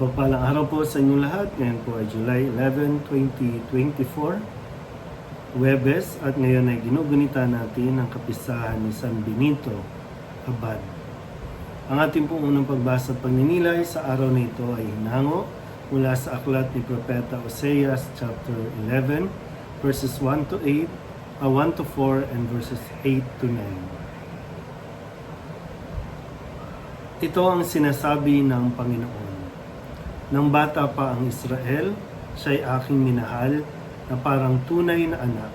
Mapagpalang araw po sa inyong lahat. Ngayon po ay July 11, 2024. Webes at ngayon ay ginugunita natin ang kapisahan ni San Benito Abad. Ang ating pong unang pagbasa at pagninilay sa araw na ito ay hinango mula sa aklat ni Propeta Oseas chapter 11 verses 1 to 8, uh, 1 to 4 and verses 8 to 9. Ito ang sinasabi ng Panginoon. Nang bata pa ang Israel, siya'y aking minahal na parang tunay na anak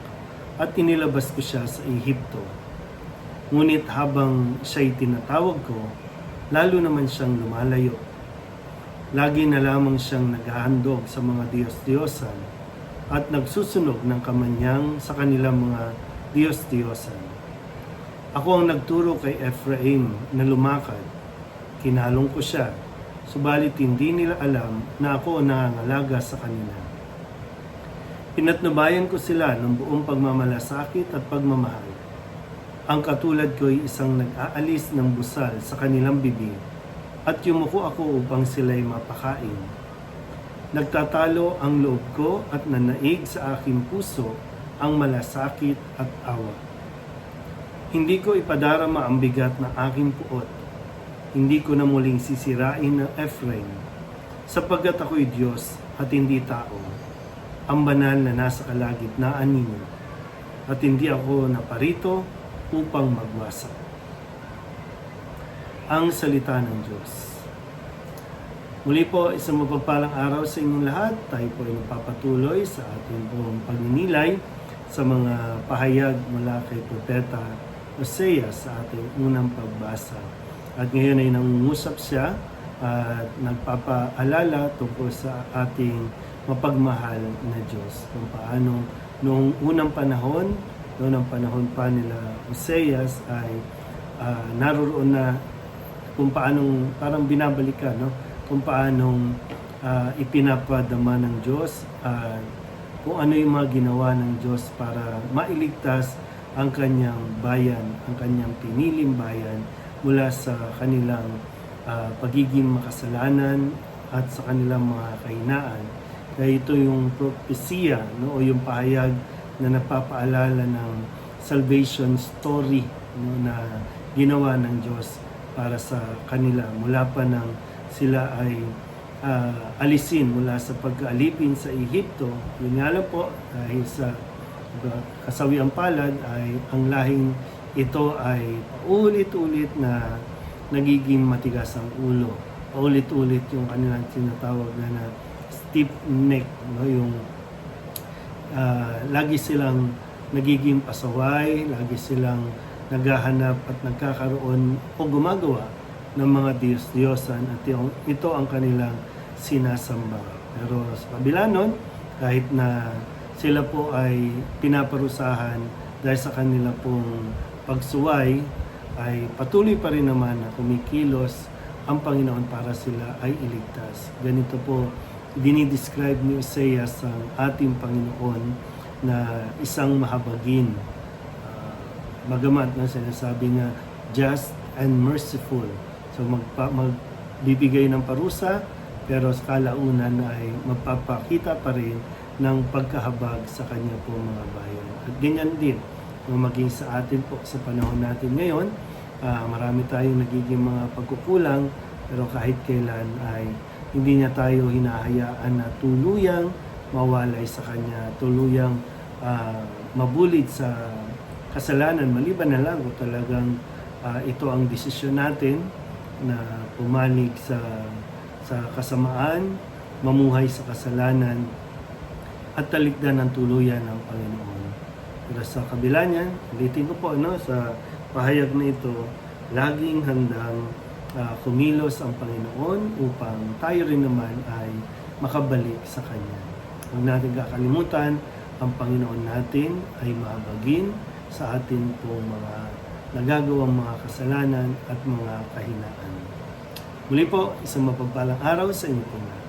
at inilabas ko siya sa Ehipto. Ngunit habang siya'y tinatawag ko, lalo naman siyang lumalayo. Lagi na lamang siyang naghahandog sa mga Diyos-Diyosan at nagsusunog ng kamanyang sa kanilang mga Diyos-Diyosan. Ako ang nagturo kay Ephraim na lumakad. Kinalong ko siya, subalit hindi nila alam na ako ang nangangalaga sa kanila. Pinatnubayan ko sila ng buong pagmamalasakit at pagmamahal. Ang katulad ko ay isang nag-aalis ng busal sa kanilang bibig at yumuko ako upang sila'y mapakain. Nagtatalo ang loob ko at nanaig sa aking puso ang malasakit at awa. Hindi ko ipadarama ang bigat ng aking puot. Hindi ko na muling sisirain ng Ephraim, sapagkat ako'y Diyos at hindi tao, ang banal na nasa kalagitnaan ninyo, at hindi ako naparito upang magwasak. Ang salita ng Diyos. Muli po, isang mapagpalang araw sa inyong lahat. Tayo po ay magpapatuloy sa ating pong pagninilay sa mga pahayag mula kay Propeta Hosea sa ating unang pagbasa. At ngayon ay nangungusap siya at nagpapaalala tungkol sa ating mapagmahal na Diyos. Kung paano noong unang panahon, noong ang panahon pa nila Hoseas ay ah, naroroon na kung paanong parang binabalikan no kung paanong ah, ipinapadama ng Diyos at kung ano yung mga ginawa ng Diyos para mailigtas ang kanyang bayan, ang kanyang piniling bayan mula sa kanilang ah, pagiging makasalanan at sa kanilang mga kahinaan. Kaya ito yung propesya no, o yung pahayag na napapaalala ng salvation story no, na ginawa ng Diyos para sa kanila mula pa nang sila ay ah, alisin mula sa pagkaalipin sa Ehipto. Yun nga lang po, dahil sa kasawiang palad ay ang lahing ito ay paulit-ulit na nagiging matigas ang ulo. Paulit-ulit yung kanilang tinatawag na na stiff neck, no? yung ah, lagi silang nagiging pasaway, lagi silang naghahanap at nagkakaroon o gumagawa ng mga Diyos-Diyosan at yung, ito ang kanilang sinasamba. Pero sa kabila nun, kahit na sila po ay pinaparusahan dahil sa kanila pong pagsuway, ay patuloy pa rin naman na kumikilos ang Panginoon para sila ay iligtas. Ganito po dinidescribe ni Oseas ang ating Panginoon na isang mahabagin. Ah, magamat na sinasabi nga just and merciful. So magpa, magbibigay ng parusa pero sa kalaunan ay magpapakita pa rin ng pagkahabag sa kanya po mga bayan. At ganyan din kung maging sa atin po sa panahon natin ngayon, ah, marami tayong nagiging mga pagkukulang pero kahit kailan ay hindi niya tayo hinahayaan na tuluyang mawalay sa kanya, tuluyang ah, mabulid sa kasalanan maliban na lang kung talagang ah, ito ang desisyon natin na pumanig sa sa kasamaan, mamuhay sa kasalanan at talikdan ng tuluyan ng Panginoon. Pero sa kabila niyan, ulitin ko po no, sa pahayag na ito, laging handang ah, kumilos ang Panginoon upang tayo rin naman ay makabalik sa Kanya. Huwag natin kakalimutan, ang Panginoon natin ay mahabagin sa atin po mga nagagawang mga kasalanan at mga kahinaan. Muli po, isang mapagpalang araw sa inyo po lahat.